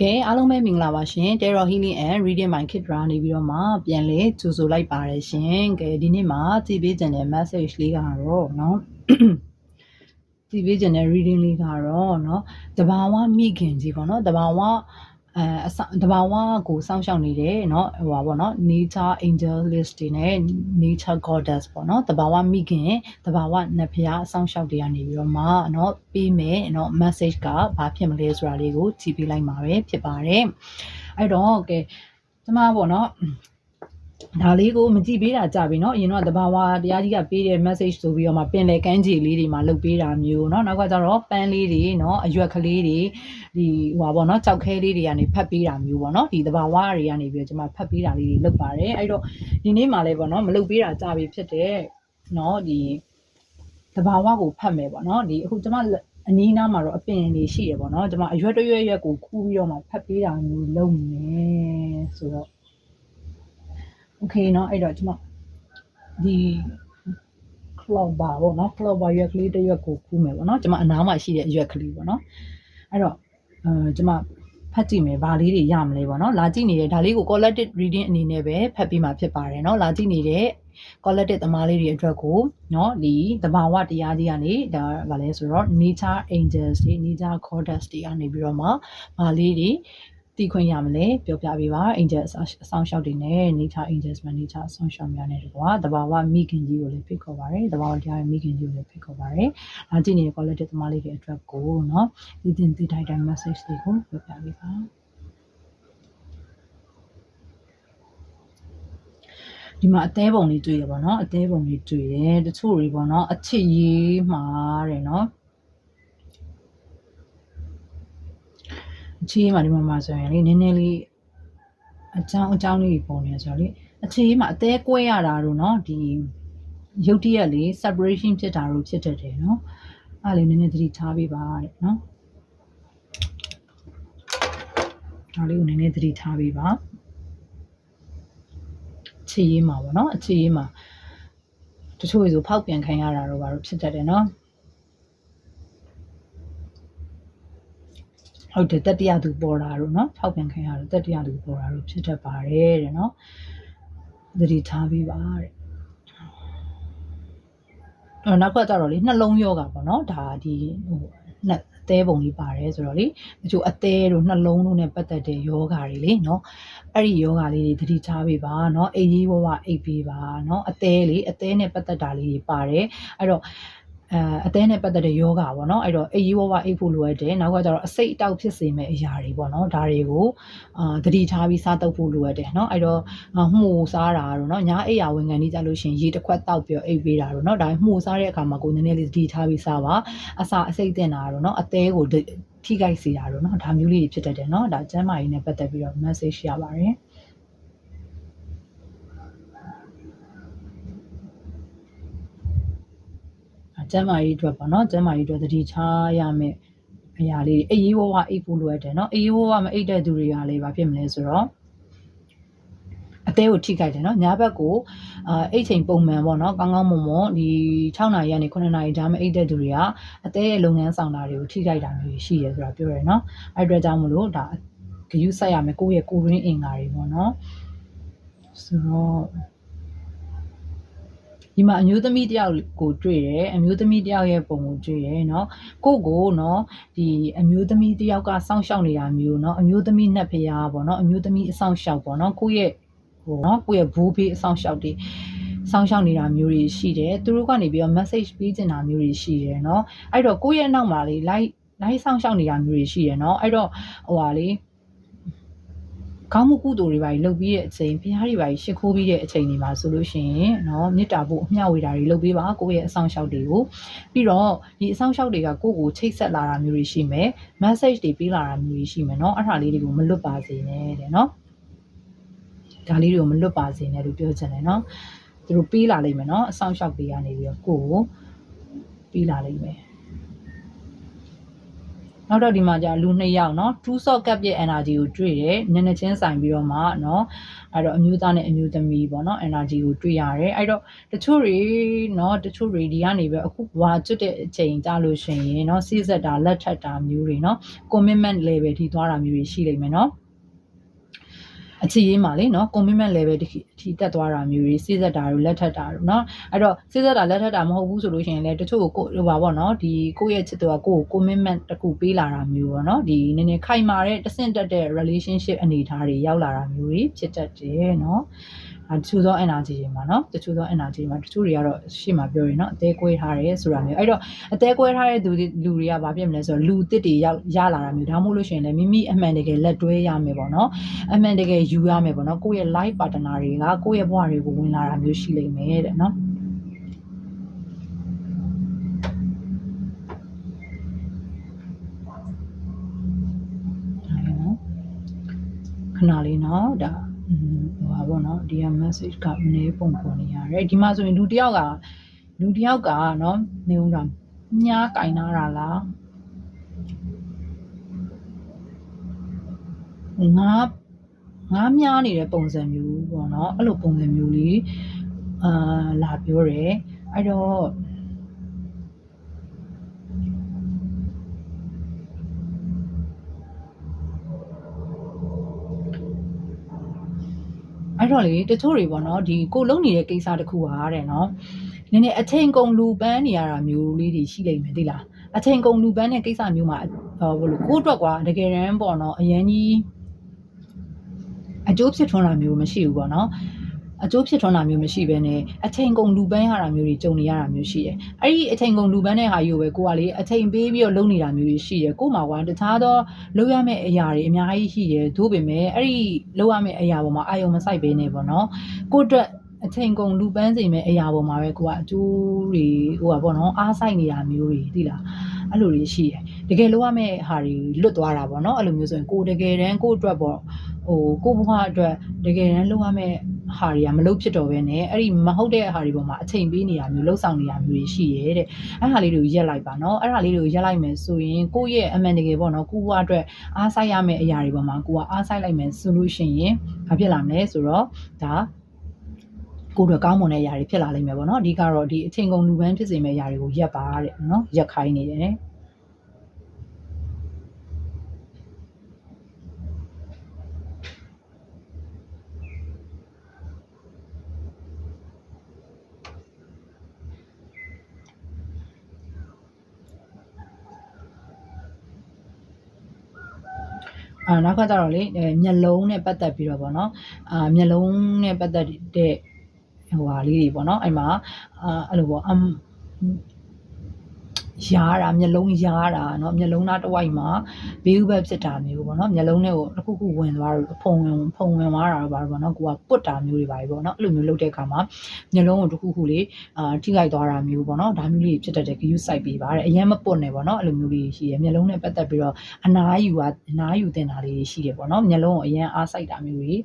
ကဲအားလုံးပဲမင်္ဂလာပါရှင် Terror Healing and Reading My Kid ရာနေပြီးတော့မှပြန်လဲကြိုဆိုလိုက်ပါတယ်ရှင်ကဲဒီနေ့မှာကြည့်ပေးခြင်းတဲ့ message လေးကတော့เนาะကြည့်ပေးခြင်းတဲ့ reading လေးကတော့เนาะတဘာဝမိခင်ကြီးပေါ့เนาะတဘာဝ အဲအစတဘာဝကိုစောင့်ရှောက်နေတဲ့เนาะဟိုပါပေါ့เนาะ nature angel list တွေနဲ့ nature goddess ပေါ့เนาะတဘာဝမိခင်တဘာဝနတ်ဖျားအဆောင်ရှောက်တွေကနေပြီးတော့မှเนาะပေးမယ်เนาะ message ကဘာဖြစ်မလဲဆိုတာလေးကိုကြည့်ပေးလိုက်မှာပဲဖြစ်ပါတယ်အဲ့တော့ကဲကျမပေါ့เนาะ ဒါလေးကိုမကြည့်ပေးတာကြပြီเนาะအရင်တော့တဘာဝတရားကြီးကပေးတဲ့ message ဆိုပြီးတော့မှပင်လေကန်းကြီးလေးတွေမှာလုတ်ပေးတာမျိုးเนาะနောက်ကကျတော့ပန်းလေးတွေเนาะအရွက်ကလေးတွေဒီဟိုပါပေါ့เนาะကြောက်ခဲလေးတွေကနေဖတ်ပေးတာမျိုးပေါ့เนาะဒီတဘာဝတွေကနေပြီးတော့ကျွန်မဖတ်ပေးတာလေးတွေလုပ်ပါတယ်အဲ့တော့ဒီနေ့မှလည်းပေါ့เนาะမလုတ်ပေးတာကြပြီဖြစ်တဲ့เนาะဒီတဘာဝကိုဖတ်မယ်ပေါ့เนาะဒီအခုကျွန်မအနီးနားမှာတော့အပင်တွေရှိရပေါ့เนาะကျွန်မအရွက်တရွက်ရွက်ကိုခူးပြီးတော့မှဖတ်ပေးတာမျိုးလုပ်မယ်ဆိုတော့ okay เนาะအဲ့တော့ကျွန်မဒီ clover ပေါ့နော် clover ရွက်ကလေးတစ်ရွက်ကိုခူးမယ်ပေါ့နော်ကျွန်မအနားမှာရှိတဲ့ရွက်ကလေးပေါ့နော်အဲ့တော့အဲကျွန်မဖတ်ကြည့်မယ်ဗာလေးတွေရမလဲပေါ့နော်လာကြည့်နေတဲ့ဒါလေးကို collected reading အနေနဲ့ပဲဖတ်ပြီးမှဖြစ်ပါတယ်เนาะလာကြည့်နေတဲ့ collected သမားလေးတွေအတွက်ကိုเนาะဒီတဘာဝတရားကြီးကနေဒါဗာလဲဆိုတော့ nature angels တွေ nature goddess တွေကနေပြီးတော့မှဗာလေးတွေ တည်ခွင့်ရမလဲပြောပြပေးပါ angel အဆောင်ရှောက်တွေနဲ့ nature angels မှာ nature အဆောင်ရှောက်များနဲ့တကွာတဘာဝမိခင်ကြီးကိုလည်းဖိတ်ခေါ်ပါတယ်တဘာဝတရားရဲ့မိခင်ကြီးကိုလည်းဖိတ်ခေါ်ပါတယ်ဒါကြည့်နေတဲ့ quality သမားလေးတွေအတွက်ကိုเนาะဒီတင်ဒီတိုင်းတိုင်း message တွေကိုပြောပြပေးပါဒီမှာအသေးပုံလေးတွေ့ရပါတော့အသေးပုံလေးတွေ့တယ်တချို့တွေပေါ့နော်အချစ်ရေးမှာတယ်နော် အခြေရေးမှာဒီမှာမှာဆိုရင်လေနည်းနည်းလေးအချောင်းအချောင်းလေးပုံနေဆိုတော့လေအခြေရေးမှာအသေးကွဲရတာတို့နော်ဒီရုတ်တရက်လေး separation ဖြစ်တာတို့ဖြစ်တတ်တယ်နော်အဲ့လေနည်းနည်းသတိထားပေးပါတဲ့နော်ဒါလေးကိုနည်းနည်းသတိထားပေးပါအခြေရေးမှာပေါ့နော်အခြေရေးမှာတချို့ဆိုဖောက်ပြန်ခံရတာတော့ဘာလို့ဖြစ်တတ်တယ်နော် ဟုတ်တယ်တတိယသူပေါ်တာတို့เนาะဖောက်ပြန်ခံရတော့တတိယသူပေါ်တာတို့ဖြစ်တတ်ပါတယ်တဲ့เนาะသတိထားပြီးပါတဲ့အော်နောက်ကကြတော့လေနှလုံးယောဂပေါ့နော်ဒါဒီဟိုနှက်အသေးပုံလေးပါတယ်ဆိုတော့လေတချို့အသေးတို့နှလုံးတို့ ਨੇ ပတ်သက်တဲ့ယောဂါတွေလေနော်အဲ့ဒီယောဂါလေးတွေသတိထားပေးပါနော်အိပ်ကြီးဘဝအိပ်ပေးပါနော်အသေးလေးအသေး ਨੇ ပတ်သက်တာလေးတွေပါတယ်အဲ့တော့ အဲအသေးနဲ့ပတ်သက်တဲ့ယောဂပေါ့နော်အဲ့တော့အေးရေးဝဝအိတ်ဖို့လိုအပ်တယ်နောက်ကကျတော့အစိတ်အတောက်ဖြစ်စေမဲ့အရာတွေပေါ့နော်ဒါတွေကိုအာသတိထားပြီးစားတုပ်ဖို့လိုအပ်တယ်နော်အဲ့တော့မှုစားတာတော့နော်ညာအိယာဝင်ခံနေကြလို့ရှင်ရေတစ်ခွက်တောက်ပြီးအိတ်ပေးတာတော့နော်ဒါမှုစားတဲ့အခါမှာကိုနည်းနည်းလေးသတိထားပြီးစားပါအစာအစိတ်တင်တာတော့နော်အသေးကိုထိခိုက်စေတာတော့နော်ဒါမျိုးလေးတွေဖြစ်တတ်တယ်နော်ဒါကျမ်းမာရေးနဲ့ပတ်သက်ပြီးတော့ message ရပါတယ် ကျမ်းမာရေးအတွက်ပေါ့နော်ကျမ်းမာရေးအတွက်သတိထားရမယ်အရာလေးအေးရေးဝဝအိတ်ဖို့လိုအပ်တယ်နော်အေးရေးဝဝမအိတ်တဲ့သူတွေကလည်းဘာဖြစ်မလဲဆိုတော့အသေးကိုထိခိုက်တယ်နော်ညာဘက်ကိုအာအိတ်ချိန်ပုံမှန်ပေါ့နော်ကောင်းကောင်းမွန်မွန်ဒီ6နာရီကနေ9နာရီကြားမှာအိတ်တဲ့သူတွေကအသေးရဲ့လုပ်ငန်းဆောင်တာတွေကိုထိခိုက်တာမျိုးရှိတယ်ဆိုတာပြောရယ်နော်အဲ့အတွက်ကြောင့်မလို့ဒါဂယုဆက်ရမယ်ကိုယ့်ရဲ့ကိုရင်းအင်္ဂါတွေပေါ့နော်ဆိုတော့ ဒီမှာအမျိုးသမီးတယောက်ကိုတွေ့တယ်အမျိုးသမီးတယောက်ရဲ့ပုံကိုတွေ့တယ်เนาะကိုကိုเนาะဒီအမျိုးသမီးတယောက်ကစောင့်ရှောက်နေတာမျိုးเนาะအမျိုးသမီးနှက်ဖျားပေါ့เนาะအမျိုးသမီးအဆောင်ရှောက်ပေါ့เนาะကိုရဲ့ဟိုเนาะကိုရဲ့ဘူးဖေးအဆောင်ရှောက်တွေစောင့်ရှောက်နေတာမျိုးတွေရှိတယ်သူတို့ကနေပြီးတော့ message ပေးချင်တာမျိုးတွေရှိတယ်เนาะအဲ့တော့ကိုရဲ့နောက်မှာလေ like like စောင့်ရှောက်နေတာမျိုးတွေရှိတယ်เนาะအဲ့တော့ဟိုဟာလေ ကောင်းမှုကုသိုလ်တွေပါလုပ်ပြီးတဲ့အချိန်ဘုရားတွေပါရှ िख ိုးပြီးတဲ့အချိန်တွေမှာဆိုလို့ရှိရင်เนาะမေတ္တာဖို့အမျှဝေတာတွေလုပ်ပေးပါကိုယ့်ရဲ့အဆောင်ရှောက်တွေကိုပြီးတော့ဒီအဆောင်ရှောက်တွေကကိုယ့်ကိုချိတ်ဆက်လာတာမျိုးတွေရှိမယ် message တွေပေးလာတာမျိုးတွေရှိမယ်เนาะအဲ့ဒါလေးတွေကိုမလွတ်ပါစေနဲ့တဲ့เนาะဒါလေးတွေကိုမလွတ်ပါစေနဲ့လို့ပြောချင်တယ်เนาะသူတို့ပေးလာလိမ့်မယ်เนาะအဆောင်ရှောက်တွေကနေပြီးတော့ကိုယ့်ကိုပေးလာလိမ့်မယ် နောက်တော့ဒီမှာじゃလူနှစ်ယောက်เนาะ two socket ရဲ့ energy ကိုတွေ့တယ်နည်းနည်းချင်းဆိုင်ပြီးတော့မှเนาะအဲ့တော့အမျိုးသားနဲ့အမျိုးသမီးပေါ့เนาะ energy ကိုတွေ့ရတယ်အဲ့တော့တချို့တွေเนาะတချို့တွေဒီကနေပဲအခုဝါကျွတ်တဲ့အချိန်ကြလို့ရှိရင်เนาะစီးစက်တာလက်ထပ်တာမျိုးတွေเนาะ commitment level ထိသွားတာမျိုးတွေရှိလိမ့်မယ်เนาะအခြေရေးမှာလေနော် commitment level တ ထိတက်သွားတာမျိုးတွေစိစက်တာတို့လက်ထပ်တာတို့နော်အဲ့တော့စိစက်တာလက်ထပ်တာမဟုတ်ဘူးဆိုလို့ရှိရင်လည်းတချို့ကိုဟိုပါပေါ့နော်ဒီကိုယ့်ရဲ့ချစ်တော်ကကိုယ့်ကို commitment တခုပေးလာတာမျိုးပေါ့နော်ဒီနည်းနည်းခိုင်မာတဲ့တဆင့်တက်တဲ့ relationship အနေအထားတွေရောက်လာတာမျိုးတွေဖြစ်တတ်တယ်နော်အဲတချို့သော energy တွေမှာနော်တချို့သော energy မှာတချို့တွေကတော့ရှေ့မှာပြောရင်နော်အသေးကွဲထားတယ်ဆိုတာမျိုးအဲ့တော့အသေးကွဲထားတဲ့သူတွေလူတွေကဘာဖြစ်မလဲဆိုတော့လူတစ်တွေရောက်ရလာတာမျိုးဒါမှမဟုတ်လို့ရှိရင်လည်းမိမိအမှန်တကယ်လက်တွဲရမယ်ပေါ့နော်အမှန်တကယ်ယူရမယ်ပေါ့နော်ကိုယ့်ရဲ့ life partner တွေကကိုယ့်ရဲ့ဘဝတွေကိုဝင်လာတာမျိုးရှိလိမ့်မယ်တဲ့နော်ခဏလေးနော်ဒါอืมဟိုပါပေါ့နော်ဒီက message ကမနေပုံပေါ်နေရတယ်ဒီမှာဆိုရင်လူတစ်ယောက်ကလူတစ်ယောက်ကနော်နေဦးတာညားကင်နာတာလားငါ ငါမြားနေတဲ့ပုံစံမျိုးပေါ့နော်အဲ့လိုပုံစံမျိုးလေးအာလာပြောတယ်အဲ့တော့အဲ့တော့လေတချို့တွေပေါ့နော်ဒီကိုလုံနေတဲ့ကိစ္စတခုဟာတဲ့နော်နည်းနည်းအချိန်ကုန်လူပန်းနေရတာမျိုးလေးတွေရှိလိမ့်မယ်သိလားအချိန်ကုန်လူပန်းတဲ့ကိစ္စမျိုးမှာဟောဘလို့ကိုယ့်အတွက်ကွာတကယ်တမ်းပေါ့နော်အရန်ကြီး အကျိုးဖြစ်ထွန်းတာမျိုးမရှိဘူးပေါ့နော်အကျိုးဖြစ်ထွန်းတာမျိုးမရှိဘဲနဲ့အချိန်ကုန်လူပန်းရတာမျိုးတွေကြုံနေရတာမျိုးရှိတယ်။အဲ့ဒီအချိန်ကုန်လူပန်းတဲ့ဟာကြီးကိုပဲကိုကလေအချိန်ပေးပြီးတော့လုပ်နေတာမျိုးတွေရှိတယ်။ကို့မှာကွာတခြားသောလုပ်ရမယ့်အရာတွေအများကြီးရှိတယ်။သို့ပေမဲ့အဲ့ဒီလုပ်ရမယ့်အရာပေါ်မှာအာယုံမစိုက်ဘဲနေပေါ့နော်။ကို့အတွက်အချိန်ကုန်လူပန်းစိမ်မဲ့အရာပေါ်မှာပဲကိုကအကျိုးတွေဟိုပါပေါ့နော်အားဆိုင်နေတာမျိုးတွေသိလား အဲ့လိုတွေရှိတယ်တကယ်လို့ရမယ့်ဟာတွေလွတ်သွားတာပေါ့နော်အဲ့လိုမျိုးဆိုရင်ကိုတကယ်တမ်းကိုအတွက်ပေါ့ဟိုကိုဘဝအတွက်တကယ်တမ်းလုပ်ရမယ့်ဟာတွေကမလုပ်ဖြစ်တော့ဘဲနဲ့အဲ့ဒီမဟုတ်တဲ့ဟာတွေပေါ်မှာအချိန်ပေးနေတာမျိုးလှုပ်ဆောင်နေတာမျိုးတွေရှိရဲတဲ့အဲ့ဟာလေးတွေကိုရက်လိုက်ပါနော်အဲ့ဟာလေးတွေကိုရက်လိုက်မယ်ဆိုရင်ကိုယ့်ရဲ့အမှန်တကယ်ပေါ့နော်ကိုဘဝအတွက်အားဆိုင်ရမယ့်အရာတွေပေါ်မှာကိုကအားဆိုင်လိုက်မယ်ဆိုလို့ရှိရင်ဘာဖြစ်လာမလဲဆိုတော့ဒါ ကိုယ်တို့ကောင်းမွန်တဲ့အရာတွေဖြစ်လာလိမ့်မယ်ပေါ့နော်အဓိကတော့ဒီအချိန်ကုန်လူပန်းဖြစ်စေမယ့်အရာတွေကိုရက်ပါတဲ့နော်ရက်ခိုင်းနေတယ်အာနောက်ကကြတော့လေအဲမျက်လုံးနဲ့ပတ်သက်ပြီးတော့ဗောနော်အာမျက်လုံးနဲ့ပတ်သက်တဲ့ ဟိုဟာလေးတွေပေါ့နော်အဲ့မှာအာအဲ့လိုပေါ့အမ်ရားတာမျက်လုံးရားတာเนาะမျက်လုံးသားတစ်ဝိုက်မှာဘေးဥပတ်ဖြစ်တာမျိုးပေါ့เนาะမျက်လုံးထဲကိုတစ်ခုခုဝင်သွားတော့ဖုံဝင်ဖုံဝင်သွားတာတော့ပါတော့ပေါ့เนาะကိုကပုတ်တာမျိုးတွေပါပဲပေါ့เนาะအဲ့လိုမျိုးလုပ်တဲ့အခါမှာမျက်လုံးကိုတစ်ခုခုလေးအာထိခိုက်သွားတာမျိုးပေါ့เนาะဒါမျိုးလေးဖြစ်တတ်တဲ့ view site ပေးပါတဲ့အရင်မပုတ်နဲ့ပေါ့เนาะအဲ့လိုမျိုးလေးရှိရမျက်လုံးနဲ့ပတ်သက်ပြီးတော့အနားယူအနားယူတင်တာလေးရှိတယ်ပေါ့เนาะမျက်လုံးကိုအရင်အားစိုက်တာမျိုးတွေ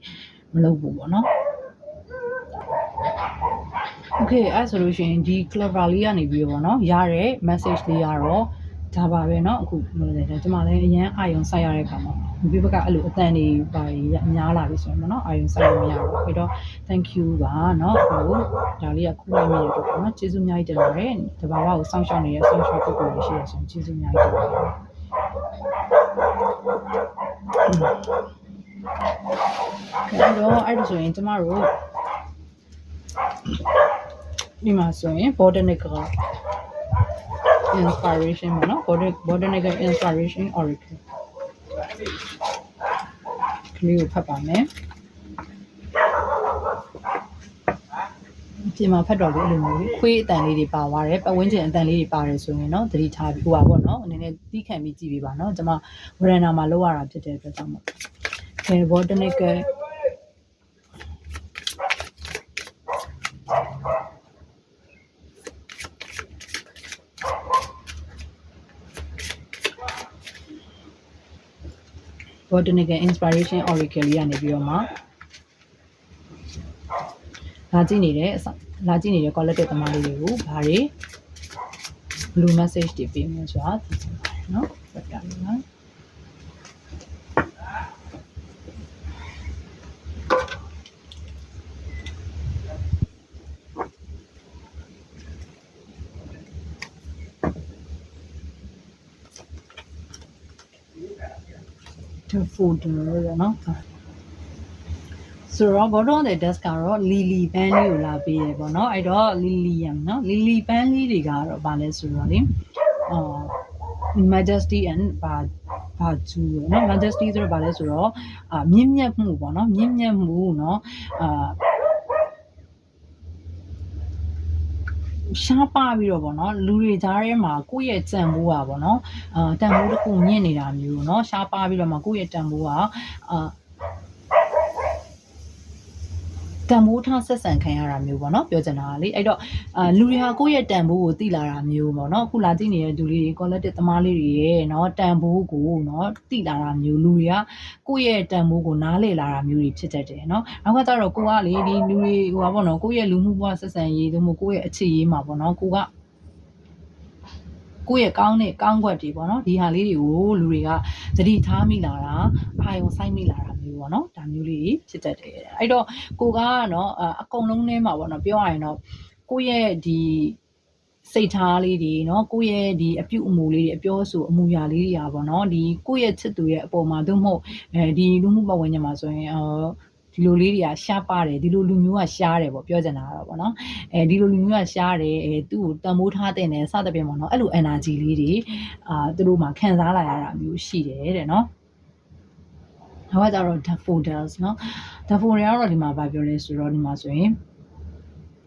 မလုပ်ဘူးပေါ့เนาะ Okay အဲ့ဆိုလို့ရှိရင်ဒီ clever လေးကနေပြီးတော့เนาะရတဲ့ message လေးကတော့ဒါပါပဲเนาะအခုလို့လေကျွန်မလည်းအရန်အာယုံစိုက်ရတဲ့အခါမှာဒီဘက်ကအဲ့လိုအတန်တွေပါများလာပြီဆိုရင်ပေါ့เนาะအာယုံစိုက်လို့မရတော့ဘူးအဲ့တော့ thank you ပါเนาะဟိုဒါလေးကခုလိုက်မိရတော့ပေါ့เนาะကျေးဇူးအများကြီးတင်ပါတယ်တဘာဝကိုစောင့်ရှောက်နေတဲ့စောင့်ရှောက်ပုဂ္ဂိုလ်တွေရှိရဆိုရင်ကျေးဇူးအများကြီးတင်ပါတယ်အဲ့တော့အဲ့ဒါဆိုရင်ကျမတို့ ဒီမှာဆိုရင် botanical inspiration ပေါ့နော် Botanic- botanical inspiration oracle ကလေးကိုဖတ်ပါမယ်ပြင်မှာဖတ်တော့လေအဲ့လိုမျိုးလေခွေးအတန်လေးတွေပါသွားတယ်ပတ်ဝန်းကျင်အတန်လေးတွေပါတယ်ဆိုရင်တော့သတိထားပြီးဟိုပါပေါ့နော်အနေနဲ့သီးခံပြီးကြည့်ပေးပါနော်ကျွန်မဝရန်နာမှာလောက်ရတာဖြစ်တဲ့အတွက်ကြောင့်မို့ Okay, botanical botanical inspiration oracle လေးကနေပြီးတော့မှလာကြည့်နေတဲ့အစလာကြည့်နေတဲ့ collective သမားလေးတွေကိုဘာတွေ blue message တွေပေးမယ်ဆိုတာသိချင်ပါတယ်เนาะ ဘက်က description folder ပေါ့နော်ဆိုတော့ဘောတော့တဲ့ desk ကတော့ lily band လေးကိုလာပေးတယ်ပေါ့နော်အဲ့တော့ lilium နော် lily band လေးတွေကတော့ဗာလဲဆိုတော့လေအာ majesty and ဗာဗာကျူးနော် majesty ဆိုတော့ဗာလဲဆိုတော့အာမြင့်မြတ်မှုပေါ့နော်မြင့်မြတ်မှုနော်အာ ရှားပါပြီးတော့ဗောနော်လူတွေကြားထဲမှာကိုယ့်ရဲ့ကြံမိုးอ่ะဗောနော်အာတံမိုးတစ်ခုမြင့်နေတာမျိုးเนาะရှားပါပြီးတော့မှကိုယ့်ရဲ့တံမိုးอ่ะအာ တန်မိုးထားဆက်ဆံခံရတာမျိုးပေါ့နော်ပြောချင်တာကလေအဲ့တော့အာလူတွေဟာကိုယ့်ရဲ့တန်ဖိုးကိုသိလာတာမျိုးပေါ့နော်အခုလာကြည့်နေတဲ့လူလေးတွေ collective သမားလေးတွေရဲ့နော်တန်ဖိုးကိုနော်သိလာတာမျိုးလူတွေကကိုယ့်ရဲ့တန်ဖိုးကိုနားလည်လာတာမျိုးတွေဖြစ်တတ်တယ်နော်နောက်ကကျတော့ကိုကလေဒီလူတွေဟိုပါပေါ့နော်ကိုယ့်ရဲ့လူမှုဘဝဆက်ဆံရေးတို့မို့ကိုယ့်ရဲ့အခြေရေးမှာပေါ့နော်ကိုက ကိုယ့်ရဲ့ကောင်းတဲ့ကောင်းကွက်တွေပေါ့နော်ဒီဟာလေးတွေကိုလူတွေကသတိထားမိလာတာအာယုံဆိုင်မိလာတာမျိုးပေါ့နော်ဒါမျိုးလေးဖြစ်တတ်တယ်အဲ့တော့ကိုကနော်အကုန်လုံးထဲမှာပေါ့နော်ပြောရရင်တော့ကိုယ့်ရဲ့ဒီစိတ်ထားလေးတွေเนาะကိုယ့်ရဲ့ဒီအပြုအမူလေးတွေအပြောဆိုအမူအရာလေးတွေอ่ะပေါ့เนาะဒီကိုယ့်ရဲ့ချစ်သူရဲ့အပေါ်မှာသို့မဟုတ်အဲဒီလူမှုပတ်ဝန်းကျင်မှာဆိုရင်အော် ဒီလိုလေးတွေကရှားပါတယ်ဒီလိုလူမျိုးကရှားတယ်ပေါ့ပြောချင်တာကတော့ပေါ့နော်အဲဒီလိုလူမျိုးကရှားတယ်အဲသူ့ကိုတန်မိုးထားတဲ့နဲ့စသဖြင့်ပေါ့နော်အဲ့လို energy လေးတွေအာသူတို့မှခံစားလာရတာမျိုးရှိတယ်တဲ့နော်နောက်ကကြတော့ daffodils เนาะ daffodil ကတော့ဒီမှာဗာပြောလဲဆိုတော့ဒီမှာဆိုရင်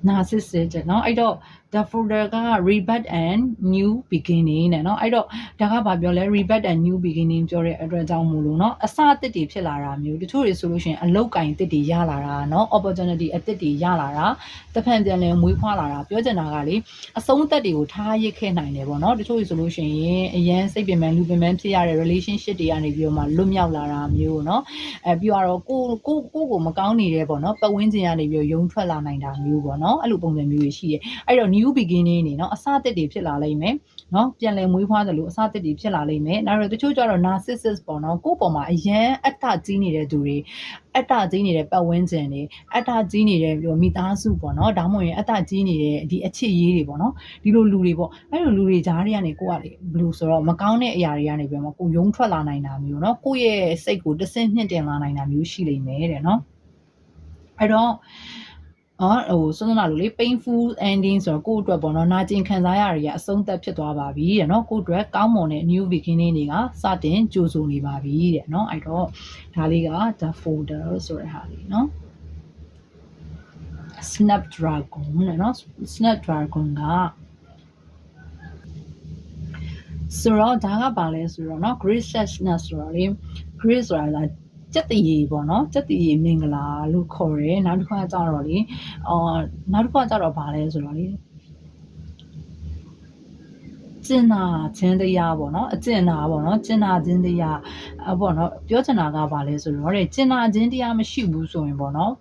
narcissist เนาะအဲ့တော့ the folder က rebirth and new beginning နဲ့เนาะအဲ့တော့ဒါကဘာပြောလဲ rebirth and new beginning ပြောတဲ့အတွက်ကြောင့်မို့လို့เนาะအစအသစ်တွေဖြစ်လာတာမျိုးတချို့တွေဆိုလို့ရှိရင်အလောက်ကင်တစ်တွေရလာတာเนาะ opportunity အသစ်တွေရလာတာတဖန်ပြန်လဲမွေးဖွားလာတာပြောချင်တာကလေအဆုံးသက်တွေကိုထားရစ်ခဲ့နိုင်တယ်ပေါ့เนาะတချို့တွေဆိုလို့ရှိရင်အရန်စိတ်ပင်ပန်းလူပင်ပန်းဖြစ်ရတဲ့ relationship တွေကနေပြီးတော့မှလွတ်မြောက်လာတာမျိုးเนาะအဲပြီးတော့ကိုကိုကိုကိုမကောင်းနေတဲ့ပေါ့เนาะပတ်ဝန်းကျင်ကနေပြီးတော့ယုံထွက်လာနိုင်တာမျိုးပေါ့เนาะ าะနော်အဲ့လိုပုံစံမျိုးတွေရှိတယ်အဲ့တော့ new beginning နေနော်အစအသစ်တွေဖြစ်လာလိမ့်မယ်နော်ပြန်လည်မွေးဖွားသလိုအစအသစ်တွေဖြစ်လာလိမ့်မယ်နောက်တော့တချို့ကျတော့ narcissist ပေါ့နော်ကိုယ့်ပေါ်မှာအရန်အတ္တကြီးနေတဲ့သူတွေအတ္တကြီးနေတဲ့ပတ်ဝန်းကျင်တွေအတ္တကြီးနေတဲ့မိသားစုပေါ့နော်ဒါမှမဟုတ်ရင်အတ္တကြီးနေတဲ့ဒီအချစ်ရေးတွေပေါ့နော်ဒီလိုလူတွေပေါ့အဲ့လိုလူတွေကြားတွေကနေကိုကလေဘလို့ဆိုတော့မကောင်းတဲ့အရာတွေကနေပြီးတော့ကိုယုံထွက်လာနိုင်တာမျိုးနော်ကိုယ့်ရဲ့စိတ်ကိုတဆင့်နှင့်တင်လာနိုင်တာမျိုးရှိလိမ့်မယ်တဲ့နော်အဲ့တော့ အော်ဟိုစွန်းစွန်းလာလို့လေ painful ending ဆိုတော့ကိုယ့်အတွက်ပေါ့နော်နာကျင်ခံစားရရတဲ့အဆုံးသက်ဖြစ်သွားပါပြီတဲ့နော်ကိုယ့်အတွက်ကောင်းမွန်တဲ့ new beginning တွေကစတင်ကြိုးဆိုနေပါပြီတဲ့နော်အဲ့တော့ဒါလေးက the folder ဆိုတဲ့ဟာလေးနော် snapdragon နဲ့နော် snapdragon ကဆိုတော့ဒါကပါလဲဆိုတော့เนาะ graciousness ဆိုတော့လေ grace ဆိုတာ စက်တရေပေါ့နော်စက်တရေမင်္ဂလာလို့ခေါ်တယ်နောက်တစ်ခါကျတော့လေအော်နောက်တစ်ခါကျတော့ဗာလဲဆိုတော့လေကျင်နာခြင်းတရားပေါ့နော်အကျင်နာပေါ့နော်ကျင်နာခြင်းတရားအပေါ့နော်ပြောချင်တာကဗာလဲဆိုတော့တဲ့ကျင်နာခြင်းတရားမရှိဘူးဆိုရင်ပေါ့နော်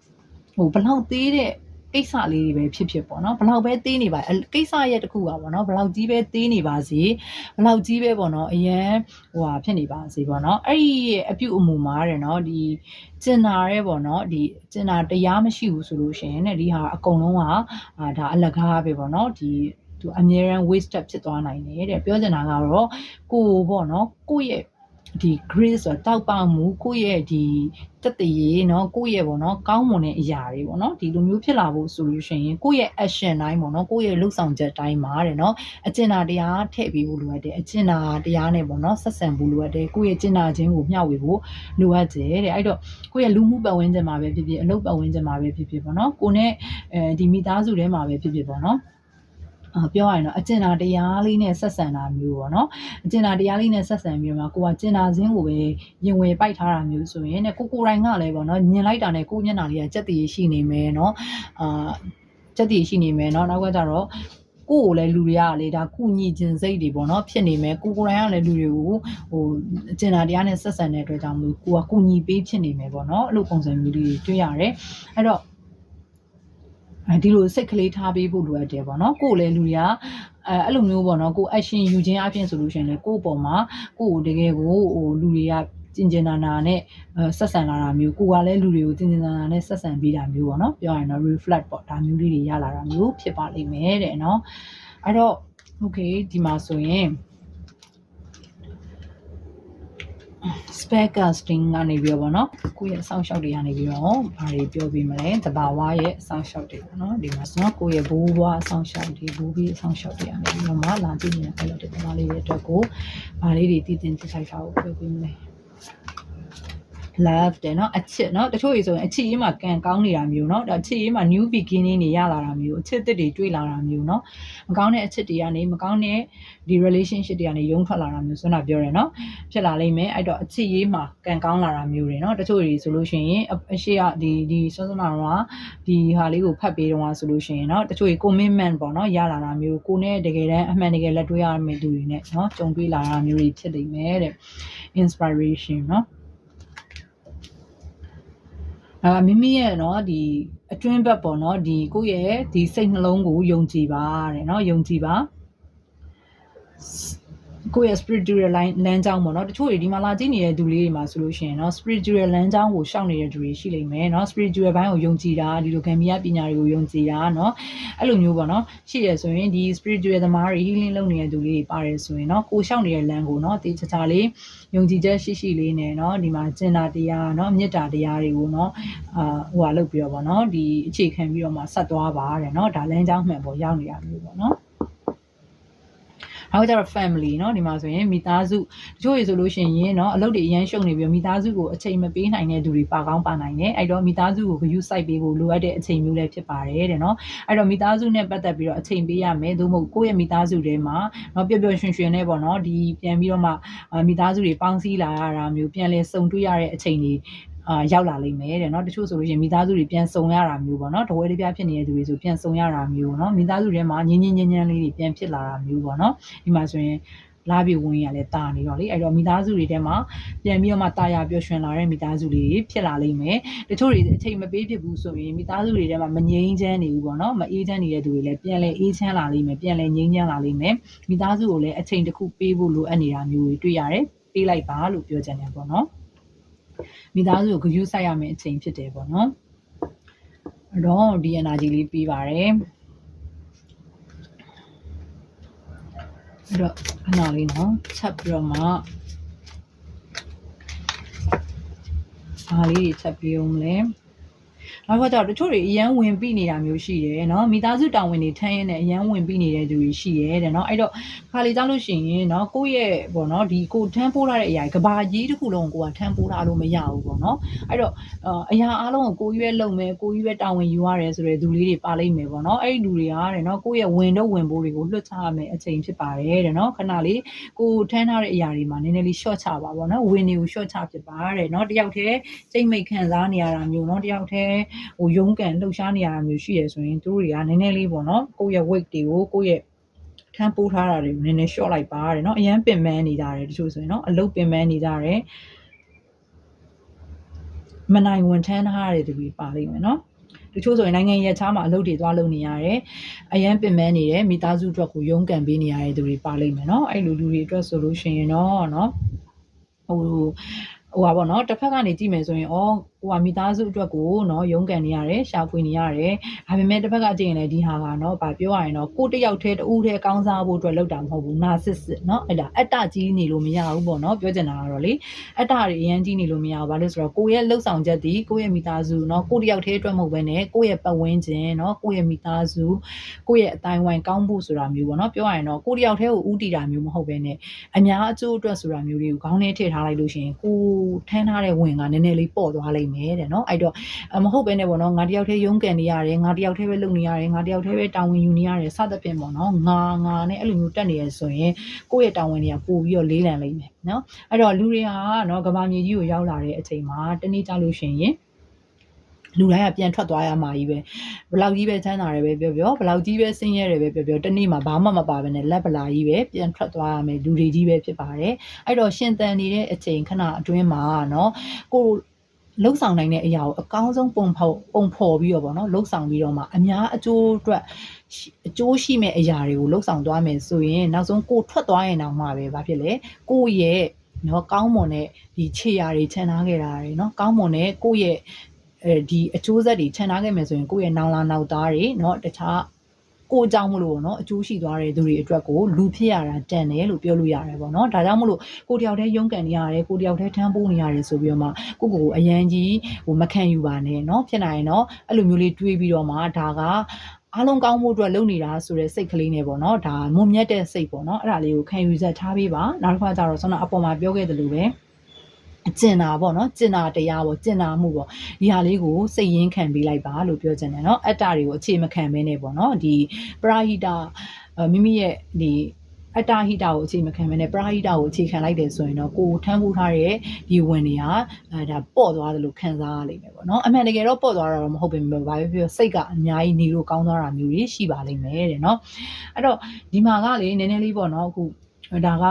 ဟိုဘလောက်သေးတဲ့ ကိစ္စလေးတွေပဲဖြစ်ဖြစ်ပေါ့နော်ဘလောက်ပဲသေးနေပါကိစ္စရဲ့တခုပါပေါ့နော်ဘလောက်ကြီးပဲသေးနေပါစေဘလောက်ကြီးပဲပေါ့နော်အရန်ဟိုဟာဖြစ်နေပါစေပေါ့နော်အဲ့ဒီအပြုအမူမှာတဲ့နော်ဒီကျင်နာရဲပေါ့နော်ဒီကျင်နာတရားမရှိဘူးဆိုလို့ရှိရင်တဲ့ဒီဟာအကုန်လုံးကအာဒါအလကားပဲပေါ့နော်ဒီသူအမြဲတမ်း waste ဖြစ်သွားနိုင်တယ်တဲ့ပြောချင်တာကတော့ကိုပေါ့နော်ကိုယ့်ရဲ့ဒီ grace ဆိုတာတောက်ပမှုကိုယ့်ရဲ့ဒီ တက်တရေเนาะကိုယ့်ရဲ့ပေါ့เนาะကောင်းမွန်တဲ့အရာတွေပေါ့เนาะဒီလိုမျိုးဖြစ်လာဖို့ဆိုလို့ရှိရင်ကိုယ့်ရဲ့ action တိုင်းပေါ့เนาะကိုယ့်ရဲ့လှုပ်ဆောင်ချက်တိုင်းမှာတဲ့เนาะအကျဉ်းနာတရားထည့်ပြီးဖို့လိုအပ်တယ်အကျဉ်းနာတရားနဲ့ပေါ့เนาะဆက်ဆံဖို့လိုအပ်တယ်ကိုယ့်ရဲ့ကျဉ်းနာခြင်းကိုမျှဝေဖို့လိုအပ်တယ်တဲ့အဲ့တော့ကိုယ့်ရဲ့လူမှုပတ်ဝန်းကျင်မှာပဲဖြစ်ဖြစ်အလုပ်ပတ်ဝန်းကျင်မှာပဲဖြစ်ဖြစ်ပေါ့เนาะကိုနဲ့အဲဒီမိသားစုထဲမှာပဲဖြစ်ဖြစ်ပေါ့เนาะ ပြောရရင်တော့အကျဉ်းနာတရားလေးနဲ့ဆက်ဆံတာမျိုးပေါ့နော်အကျဉ်းနာတရားလေးနဲ့ဆက်ဆံပြီးတော့ကိုကကျဉ်းနာခြင်းကိုပဲရင်ဝင်ပိုက်ထားတာမျိုးဆိုရင်ねကိုကိုတိုင်းကလည်းပေါ့နော်ညင်လိုက်တာနဲ့ကိုမျက်နှာလေးကကြက်တည်ရှိနေမယ်เนาะအာကြက်တည်ရှိနေမယ်เนาะနောက်ကကြတော့ကိုကိုလည်းလူတွေကလေဒါကုညီခြင်းစိတ်တွေပေါ့နော်ဖြစ်နေမယ်ကိုကိုတိုင်းကလည်းလူတွေကိုဟိုအကျဉ်းနာတရားနဲ့ဆက်ဆံတဲ့အတွက်ကြောင့်မို့ကိုကကုညီပေးဖြစ်နေမယ်ပေါ့နော်အဲ့လိုပုံစံမျိုးတွေတွေ့ရတယ်အဲ့တော့ အဲဒီလိုစိတ်ကလေးထားပေးဖို့လိုအပ်တယ်ပေါ့နော်ကိုယ်လည်းလူတွေကအဲအဲ့လိုမျိုးပေါ့နော်ကို action ယူခြင်းအပြင်ဆိုလို့ရှိရင်လေကိုယ့်အပေါ်မှာကိုယ့်ကိုတကယ်ကိုဟိုလူတွေကကျင်ကျင်နာနာနဲ့ဆက်ဆံလာတာမျိုးကိုကလည်းလူတွေကိုကျင်ကျင်နာနာနဲ့ဆက်ဆံပေးတာမျိုးပေါ့နော်ပြောရရင်တော့ reflect ပေါ့ဒါမျိုးလေးတွေရလာတာမျိုးဖြစ်ပါလိမ့်မယ်တဲ့နော်အဲ့တော့ okay ဒီမှာဆိုရင် spare casting ကနေပြီးတော့ဗောနော်ကိုယ့်ရဲ့အဆောင်ရှောက်တွေကနေပြီးတော့ဘာတွေပြောပြမလဲတဘာဝရဲ့အဆောင်ရှောက်တွေပေါ့နော်ဒီမှာဆိုတော့ကိုယ့်ရဲ့ဘိုးဘွားအဆောင်ရှောက်တွေဘိုးဘီအဆောင်ရှောက်တွေကနေပြီးတော့မှလာကြည့်နေတဲ့အဲ့လိုတဘာလေးတွေအတွက်ကိုဘာလေးတွေတည်တင်တိထိုက်တာကိုပြောပြမလဲ love တဲ့เนาะအချစ်เนาะတချို့ကြီးဆိုရင်အချစ်ရေးမှာကံကောင်းနေတာမျိုးเนาะဒါအချစ်ရေးမှာ new beginning တွေရလာတာမျိုးအချစ်သစ်တွေတွေ့လာတာမျိုးเนาะမကောင်းတဲ့အချစ်တွေကနေမကောင်းတဲ့ဒီ relationship တွေကနေရုံထွက်လာတာမျိုးဆိုတော့ပြောရယ်เนาะဖြစ်လာလိမ့်မယ်အဲ့တော့အချစ်ရေးမှာကံကောင်းလာတာမျိုးတွေเนาะတချို့ကြီးဆိုလို့ရှိရင်အရှိကဒီဒီစောစောနာတော့ဒီဟာလေးကိုဖတ်ပေးတော့ဆိုလို့ရှိရင်เนาะတချို့ကြီး commitment ပေါ့เนาะရလာတာမျိုးကိုနဲ့တကယ်တမ်းအမှန်တကယ်လက်တွေ့ရမယ့်သူတွေနဲ့เนาะကြုံတွေ့လာတာမျိုးတွေဖြစ်နေမယ်တဲ့ inspiration เนาะ အာမိမိရဲ့เนาะဒီအတွင်းဘက်ပေါ့เนาะဒီကိုယ့်ရဲ့ဒီစိတ်နှလုံးကိုယုံကြည်ပါတဲ့เนาะယုံကြည်ပါ ကိုယ့်ရဲ့ spiritual line လမ်းကြောင်းပေါ့เนาะတချို့တွေဒီမှာလာကြည့်နေတဲ့သူလေးတွေမှာဆိုလို့ရှိရင်เนาะ spiritual လမ်းကြောင်းကိုရှောက်နေတဲ့သူတွေရှိလိမ့်မယ်เนาะ spiritual ဘိုင်းကိုယုံကြည်တာဒီလိုကံမီးယပညာတွေကိုယုံကြည်တာเนาะအဲ့လိုမျိုးပေါ့เนาะရှိရဆိုရင်ဒီ spiritual သမားတွေ healing လုပ်နေတဲ့သူလေးတွေပါတယ်ဆိုရင်เนาะကိုရှောက်နေတဲ့လမ်းကိုเนาะတေချာချာလေးယုံကြည်ချက်ရှိရှိလေးနဲ့เนาะဒီမှာကျင်နာတရားเนาะမေတ္တာတရားတွေကိုเนาะအာဟိုဟာလုပ်ပြီးတော့ပေါ့เนาะဒီအခြေခံပြီးတော့မှဆက်သွားပါတဲ့เนาะဒါလမ်းကြောင်းမှန်ပေါ်ရောက်နေရမျိုးပေါ့เนาะ နောက်ကျတော့ family เนาะဒီမှာဆိုရင်မိသားစုတချို့ရေဆိုလို့ရှိရင်เนาะအလုပ်တွေအရန်ရှုံနေပြီးတော့မိသားစုကိုအချိန်မပေးနိုင်တဲ့သူတွေပါကောင်းပါနိုင်တယ်အဲ့တော့မိသားစုကိုဂရုစိုက်ပေးဖို့လိုအပ်တဲ့အချိန်မျိုးလည်းဖြစ်ပါတယ်တဲ့เนาะအဲ့တော့မိသားစုနဲ့ပတ်သက်ပြီးတော့အချိန်ပေးရမယ်သို့မဟုတ်ကိုယ့်ရဲ့မိသားစုထဲမှာเนาะပျော်ပျော်ရွှင်ရွှင်နဲ့ပေါ့เนาะဒီပြန်ပြီးတော့မှမိသားစုတွေပေါင်းစည်းလာရတာမျိုးပြန်လဲစုံတွေ့ရတဲ့အချိန်တွေ အာရောက်လာလိမ့်မယ်တဲ့เนาะတချို့ဆိုလို့ရှိရင်မိသားစုတွေပြန်စုံရတာမျိုးပေါ့เนาะတဝဲတပြားဖြစ်နေတဲ့သူတွေဆိုပြန်စုံရတာမျိုးเนาะမိသားစုထဲမှာညင်ညင်ညင်ညင်လေးတွေပြန်ဖြစ်လာတာမျိုးပေါ့เนาะဒီမှာဆိုရင်လာပြီးဝင်ရလဲတာနေတော့လေအဲ့တော့မိသားစုတွေထဲမှာပြန်ပြီးတော့မှတာယာပျော်ရွှင်လာတဲ့မိသားစုတွေဖြစ်လာလိမ့်မယ်တချို့တွေအချိန်မပေးဖြစ်ဘူးဆိုရင်မိသားစုတွေထဲမှာမငြိမ်းချမ်းနေဘူးပေါ့နော်မအေးချမ်းနေတဲ့သူတွေလည်းပြန်လဲအေးချမ်းလာလိမ့်မယ်ပြန်လဲငြိမ်းချမ်းလာလိမ့်မယ်မိသားစုကိုလည်းအချိန်တစ်ခုပေးဖို့လိုအပ်နေတာမျိုးတွေတွေ့ရတယ်ပေးလိုက်ပါလို့ပြောချင်တယ်ပေါ့နော် မိသားစုကိုဂရုစိုက်ရမယ့်အချိန်ဖြစ်တယ်ပေါ့နော်အဲ့တော့ဒီ energy လေးပြီးပါတယ်အဲ့တော့ခဏလေးနော်ချက်ပြီးတော့မှအားလေးချက်ပြီးအောင်လဲ ။နောက်တစ်ခါကျတော့တချို့တွေအရန်ဝင်ပြီးနေတာမျိုးရှိတယ်နော်။မိသားစုတာဝန်တွေထမ်းရင်းနဲ့အရန်ဝင်ပြီးနေတဲ့သူတွေရှိရဲတဲ့နော်။အဲ့တော့ခါလီကြောက်လို့ရှိရင်နော်ကိုယ့်ရဲ့ပေါ့နော်ဒီကိုထမ်းပိုးရတဲ့အရာကဘာကြီးတစ်ခုလုံးကိုကထမ်းပိုးတာလို့မရဘူးပေါ့နော်။အဲ့တော့အရာအားလုံးကိုကိုကြီးပဲလုပ်မယ်ကိုကြီးပဲတာဝန်ယူရတယ်ဆိုတဲ့သူလေးတွေပါလိမ့်မယ်ပေါ့နော်။အဲ့ဒီလူတွေကတဲ့နော်ကိုယ့်ရဲ့ဝင်တော့ဝင်ပိုးတွေကိုလွတ်ချရမယ်အချိန်ဖြစ်ပါတယ်တဲ့နော်။ခဏလေးကိုထမ်းထားတဲ့အရာတွေမှာနည်းနည်းလေး short ချပါပေါ့နော်။ဝင်တွေကို short ချဖြစ်ပါတယ်နော်။တယောက်တည်းစိတ်မိတ်ခံစားနေရတာမျိုးနော်။တယောက်တည်းဟိုရုန်းကန်လှုပ်ရှားနေရတာမျိုးရှိရဆိုရင်သူတို့တွေကနည်းနည်းလေးပေါ့နော်ကိုယ့်ရဲ့ weight တွေကိုကိုယ့်ရဲ့ထမ်းပိုးထားတာတွေကိုနည်းနည်း short လိုက်ပါတဲ့เนาะအရန်ပင်ပန်းနေကြတယ်တချို့ဆိုရင်เนาะအလုတ်ပင်ပန်းနေကြတယ်မနိုင်ဝန်ထမ်းထားတဲ့သူတွေပါလိမ့်မယ်เนาะတချို့ဆိုရင်နိုင်ငံရဲ့ချားမှာအလုပ်တွေသွားလုပ်နေရတယ်။အရန်ပင်ပန်းနေတယ်မိသားစုအတွက်ကိုရုန်းကန်ပေးနေရတဲ့သူတွေပါလိမ့်မယ်เนาะအဲ့လိုလူတွေအတွက်ဆိုလို့ရှိရင်တော့เนาะဟိုဟိုပါပေါ့နော်တစ်ဖက်ကနေကြည့်မယ်ဆိုရင်ဩ ဟိုကမိသားစုအတွက်ကိုနော်ရုန်းကန်နေရတယ်ရှာဖွေနေရတယ်ဒါပေမဲ့တစ်ဖက်ကကြည့်ရင်လည်းဒီဟာကနော်ဗာပြောရရင်တော့ကိုတယောက်တည်းတူတည်းကောင်းစားဖို့အတွက်လုပ်တာမဟုတ်ဘူးနာဆစ်စစ်နော်အဲ့ဒါအတ္တကြီးနေလို့မရဘူးပေါ့နော်ပြောချင်တာကတော့လေအတ္တတွေအရင်ကြီးနေလို့မရဘူးဘာလို့ဆိုတော့ကိုယ့်ရဲ့လှုပ်ဆောင်ချက်ဒီကိုယ့်ရဲ့မိသားစုနော်ကိုတယောက်တည်းအတွက်မဟုတ်ဘဲနဲ့ကိုယ့်ရဲ့ပတ်ဝန်းကျင်နော်ကိုယ့်ရဲ့မိသားစုကိုယ့်ရဲ့အတိုင်းဝိုင်းကောင်းဖို့ဆိုတာမျိုးပေါ့နော်ပြောရရင်တော့ကိုတယောက်တည်းကိုဥတီတာမျိုးမဟုတ်ဘဲနဲ့အများအကျိုးအတွက်ဆိုတာမျိုးတွေကိုခေါင်းထဲထည့်ထားလိုက်လို့ရှိရင်ကိုထမ်းထားတဲ့ဝင်ကနည်းနည်းလေးပေါ့သွားလိမ့်မယ်တဲ့နော်အဲ့တော့မဟုတ်ပဲနဲ့ပေါ့နော်ငါတယောက်တည်းရုန်းကန်နေရတယ်ငါတယောက်တည်းပဲလုပ်နေရတယ်ငါတယောက်တည်းပဲတာဝန်ယူနေရတယ်စသဖြင့်ပေါ့နော်ငါငါနဲ့အဲ့လိုမျိုးတက်နေရဆိုရင်ကိုယ့်ရဲ့တာဝန်တွေကပို့ပြီးတော့လေးလံလိမ့်မယ်နော်အဲ့တော့လူတွေဟာနော်ကဘာမြေကြီးကိုရောက်လာတဲ့အချိန်မှာတနေ့ကြလို့ရှိရင်လူတိုင်းကပြန်ထွက်သွားရမှာကြီးပဲဘလောက်ကြီးပဲချမ်းသာတယ်ပဲပြောပြောဘလောက်ကြီးပဲဆင်းရဲတယ်ပဲပြောပြောတနေ့မှာဘာမှမပါဘဲနဲ့လက်ပလာကြီးပဲပြန်ထွက်သွားရမယ်လူတွေကြီးပဲဖြစ်ပါတယ်အဲ့တော့ရှင်သန်နေတဲ့အချိန်ခဏအတွင်းမှာเนาะကို လှုပ်ဆောင်နိုင်တဲ့အရာကိုအကောင်းဆုံးပုံဖော်ပုံဖော်ပြီးတော့ဗောနော်လှုပ်ဆောင်ပြီးတော့မှအများအကျိုးအတွက်ရှိအကျိုးရှိမဲ့အရာတွေကိုလှုပ်ဆောင်သွားမယ်ဆိုရင်နောက်ဆုံးကိုထွက်သွားရင်တော့မှပဲဘာဖြစ်လဲကိုယ့်ရဲ့နော်ကောင်းမွန်တဲ့ဒီခြေရာတွေခြံထားခဲ့တာတွေနော်ကောင်းမွန်တဲ့ကိုယ့်ရဲ့အဲဒီအကျိုးဆက်တွေခြံထားခဲ့မယ်ဆိုရင်ကိုယ့်ရဲ့နောင်လာနောက်သားတွေနော်တခြား ကိုအကြောင်းမလို့ပေါ့နော်အကျိုးရှိသွားတဲ့သူတွေအတွက်ကိုလူဖြစ်ရတာတန်တယ်လို့ပြောလို့ရတယ်ပေါ့နော်ဒါကြောင့်မလို့ကိုတယောက်တည်းရုန်းကန်နေရတယ်ကိုတယောက်တည်းထမ်းပိုးနေရတယ်ဆိုပြီးတော့မှကိုကိုကိုအရန်ကြီးဟိုမခံယူပါနဲ့เนาะဖြစ်နိုင်ရင်เนาะအဲ့လိုမျိုးလေးတွေးပြီးတော့မှဒါကအားလုံးကောင်းဖို့အတွက်လုပ်နေတာဆိုတဲ့စိတ်ကလေးနဲ့ပေါ့နော်ဒါမွန်မြတ်တဲ့စိတ်ပေါ့နော်အဲ့ဒါလေးကိုခံယူချက်ထားပေးပါနောက်တစ်ခါကျတော့ဆောနာအပေါ်မှာပြောခဲ့သလိုပဲ ကျင်နာပေါ့နော်ကျင်နာတရားပေါ့ကျင်နာမှုပေါ့ဒီဟာလေးကိုစိတ်ရင်းခံပေးလိုက်ပါလို့ပြောချင်တယ်เนาะအတ္တတွေကိုအခြေမခံဘဲနဲ့ပေါ့နော်ဒီပရာဟိတာအဲမိမိရဲ့ဒီအတ္တဟိတာကိုအခြေမခံဘဲနဲ့ပရာဟိတာကိုအခြေခံလိုက်တယ်ဆိုရင်တော့ကိုယ်ထမ်းဖို့ထားတဲ့ဒီဝင်တွေကအဲဒါပေါ့သွားတယ်လို့ခံစားရလိမ့်မယ်ပေါ့နော်အမှန်တကယ်တော့ပေါ့သွားတာတော့မဟုတ်ပေမဲ့ဘာပဲပြောစိတ်ကအများကြီးနေလို့ကောင်းသွားတာမျိုးတွေရှိပါလိမ့်မယ်တဲ့နော်အဲ့တော့ဒီမှာကလေနည်းနည်းလေးပေါ့နော်အခု ဒါက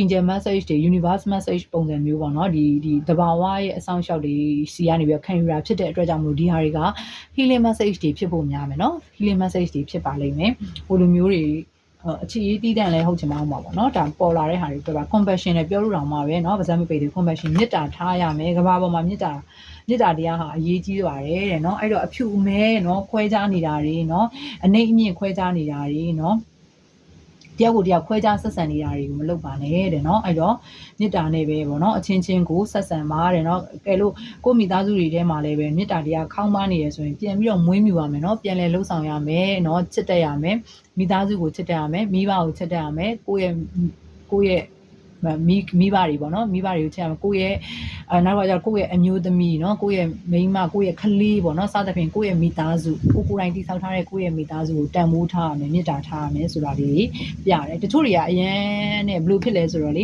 angel message တွေ universe message ပုံစံမျိုးပေါ့နော်ဒီဒီတဘာဝရဲ့အဆောင်အရှောက်တွေစီကနေပြီးခံယူတာဖြစ်တဲ့အတွက်ကြောင့်မလို့ဒီဟာတွေက healing message တွေဖြစ်ဖို့များမယ်နော် healing message တွေဖြစ်ပါလိမ့်မယ်ဟိုလိုမျိုးတွေအခြေရေးတီးတန့်လဲဟုတ်ချင်မှာဟုတ်မှာပေါ့နော်ဒါပေါ်လာတဲ့ဟာတွေပြောပါ compassion နဲ့ပြောလို့တောင်မှပဲเนาะဗဇက်မပိတ်သေး compassion မေတ္တာထားရမယ်ကဘာပေါ်မှာမေတ္တာမေတ္တာတရားဟာအရေးကြီးပါတယ်တဲ့เนาะအဲ့တော့အဖြူအမဲเนาะခွဲခြားနေတာတွေเนาะအနှိမ့်အမြင့်ခွဲခြားနေတာတွေเนาะ တယောက်ကိုတယောက်ခွဲခြားဆက်ဆံနေတာတွေကိုမလုပ်ပါနဲ့တဲ့နော်အဲ့တော့မေတ္တာနဲ့ပဲပေါ့နော်အချင်းချင်းကိုဆက်ဆံပါတဲ့နော်ကဲလို့ကိုမိသားစုတွေထဲမှာလည်းပဲမေတ္တာတရားခေါင်းပါနေရဆိုရင်ပြန်ပြီးတော့မွေးမြူပါမယ်နော်ပြန်လဲလှုပ်ဆောင်ရမယ်နော်ချစ်တတ်ရမယ်မိသားစုကိုချစ်တတ်ရမယ်မိဘကိုချစ်တတ်ရမယ်ကိုယ့်ရဲ့ကိုယ့်ရဲ့ မိမိဘတွေပေါ့နော်မိဘတွေကိုချက်ရမယ်ကိုယ့်ရဲ့အဲနောက်ကကျကိုယ့်ရဲ့အမျိုးသမီးနော်ကိုယ့်ရဲ့မိန်းမကိုယ့်ရဲ့ခလေးပေါ့နော်စသဖြင့်ကိုယ့်ရဲ့မိသားစုကိုကိုယ်တိုင်တည်ဆောက်ထားတဲ့ကိုယ့်ရဲ့မိသားစုကိုတန်ဖိုးထားရမယ်မြင့်တာထားရမယ်ဆိုတာလေးပြရတယ်တချို့တွေကအရင်နဲ့ဘလို့ဖြစ်လဲဆိုတော့လေ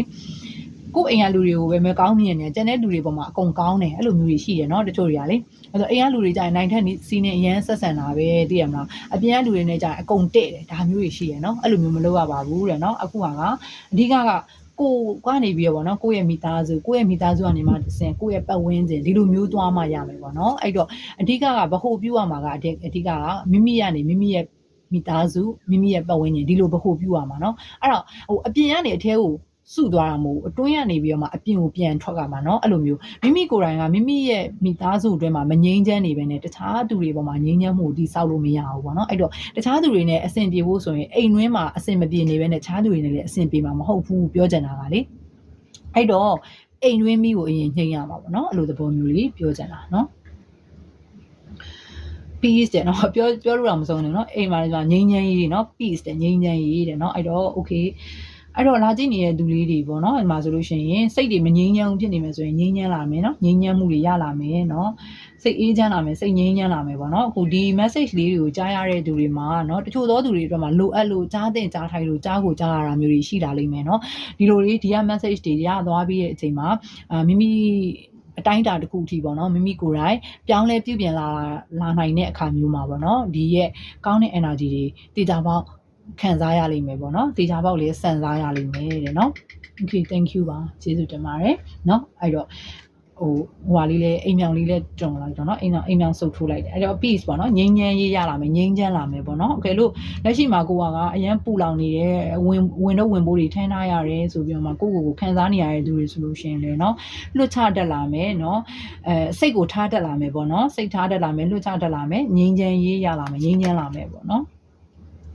ကိုယ့်အိမ်ကလူတွေကိုပဲမကောင်းမြင်နေကျန်တဲ့လူတွေပေါ်မှာအကုန်ကောင်းတယ်အဲ့လိုမျိုးတွေရှိတယ်နော်တချို့တွေကလေအဲ့တော့အိမ်ကလူတွေကြရင်နိုင်ထက်စီးနေအရန်ဆက်ဆံတာပဲသိရမလားအပြင်ကလူတွေနဲ့ကြရင်အကုန်တဲ့တယ်ဒါမျိုးတွေရှိတယ်နော်အဲ့လိုမျိုးမလုပ်ရပါဘူးတဲ့နော်အခုကအဓိကက ကိုကနေပြီးတော့ဗောနော်ကိုယ့်ရဲ့မိသားစုကိုယ့်ရဲ့မိသားစုကနေမှတစ်ဆင့်ကိုယ့်ရဲ့ပတ်ဝန်းကျင်ဒီလိုမျိုးသွားမှရမယ်ဗောနော်အဲ့တော့အဓိကကဗဟုပြုရမှာကအဓိအဓိကကမိမိကနေမိမိရဲ့မိသားစုမိမိရဲ့ပတ်ဝန်းကျင်ဒီလိုဗဟုပြုရမှာเนาะအဲ့တော့ဟိုအပြင်ကနေအထဲကို စုသွားတာမဟုတ်အတွင်းရနေပြီးတော့မှအပြင်ကိုပြန်ထွက်ကြမှာเนาะအဲ့လိုမျိုးမိမိကိုယ်တိုင်ကမိမိရဲ့မိသားစုအတွင်းမှာမငြိမ်းချမ်းနေပဲနဲ့တခြားသူတွေပေါ်မှာငြိမ်းချမ်းမှုတိဆောက်လို့မရဘူးပေါ့เนาะအဲ့တော့တခြားသူတွေနဲ့အဆင်ပြေဖို့ဆိုရင်အိမ်တွင်းမှာအဆင်မပြေနေပဲနဲ့တခြားသူတွေနဲ့လည်းအဆင်ပြေမှာမဟုတ်ဘူးပြောချင်တာကလေအဲ့တော့အိမ်တွင်းမိကိုအရင်ညှိရမှာပေါ့เนาะအဲ့လိုသဘောမျိုးလေးပြောချင်တာเนาะ peace တဲ့เนาะပြောပြောလို့တော့မဆုံးဘူးเนาะအိမ်မှာလည်းငြိမ်းချမ်းရေးเนาะ peace တဲ့ငြိမ်းချမ်းရေးတဲ့เนาะအဲ့တော့ okay အဲ့တော့လာကြည့်နေတဲ့သူလေးတွေပေါ့နော်ဒီမှာဆိုလို့ရှိရင်စိတ်တွေမငြိမ်းချမ်းဘူးဖြစ်နေမယ်ဆိုရင်ငြိမ်းချမ်းလာမယ်နော်ငြိမ်းချမ်းမှုတွေရလာမယ်နော်စိတ်အေးချမ်းလာမယ်စိတ်ငြိမ်းချမ်းလာမယ်ပေါ့နော်အခုဒီ message လေးတွေကိုကြားရတဲ့သူတွေမှာနော်တချို့သောသူတွေအတွက်မှာလိုအပ်လို့ကြားတဲ့ကြားထိုင်လို့ကြားကိုကြားရတာမျိုးတွေရှိလာလိမ့်မယ်နော်ဒီလိုလေးဒီက message တွေရသွားပြီးတဲ့အချိန်မှာအာမိမိအတိုင်းအတာတစ်ခုအထိပေါ့နော်မိမိကိုယ်တိုင်ပြောင်းလဲပြုပြင်လာလာနိုင်တဲ့အခါမျိုးမှာပေါ့နော်ဒီရဲ့ကောင်းတဲ့ energy တွေတည်ကြပေါက် ခံစားရလိမ့်မယ်ပေါ့နော်တေချာပေါက်လေးစံစားရလိမ့်မယ်တဲ့နော် okay thank you ပါကျေးဇူးတင်ပါတယ်เนาะအဲ့တော့ဟိုဟိုဟာလေးလဲအိမ်မြောင်လေးလဲတုံလိုက်တော့เนาะအိမ်မြောင်အိမ်မြောင်ဆုပ်ထိုးလိုက်တယ်အဲ့တော့ peace ပေါ့เนาะငြိမ်းချမ်းရေးရလာမယ်ငြိမ်းချမ်းလာမယ်ပေါ့เนาะโอเคလို့လက်ရှိမှာကိုကအရန်ပူလောင်နေတဲ့ဝင်ဝင်တော့ဝင်ပိုးတွေထမ်းထားရတယ်ဆိုပြီးတော့မှကိုကိုကိုခံစားနေရတဲ့သူတွေဆိုလို့ရှိရင်လေเนาะလွတ်ချတတ်လာမယ်เนาะအဲစိတ်ကိုထားတတ်လာမယ်ပေါ့เนาะစိတ်ထားတတ်လာမယ်လွတ်ချတတ်လာမယ်ငြိမ်းချမ်းရေးရလာမယ်ငြိမ်းချမ်းလာမယ်ပေါ့เนาะ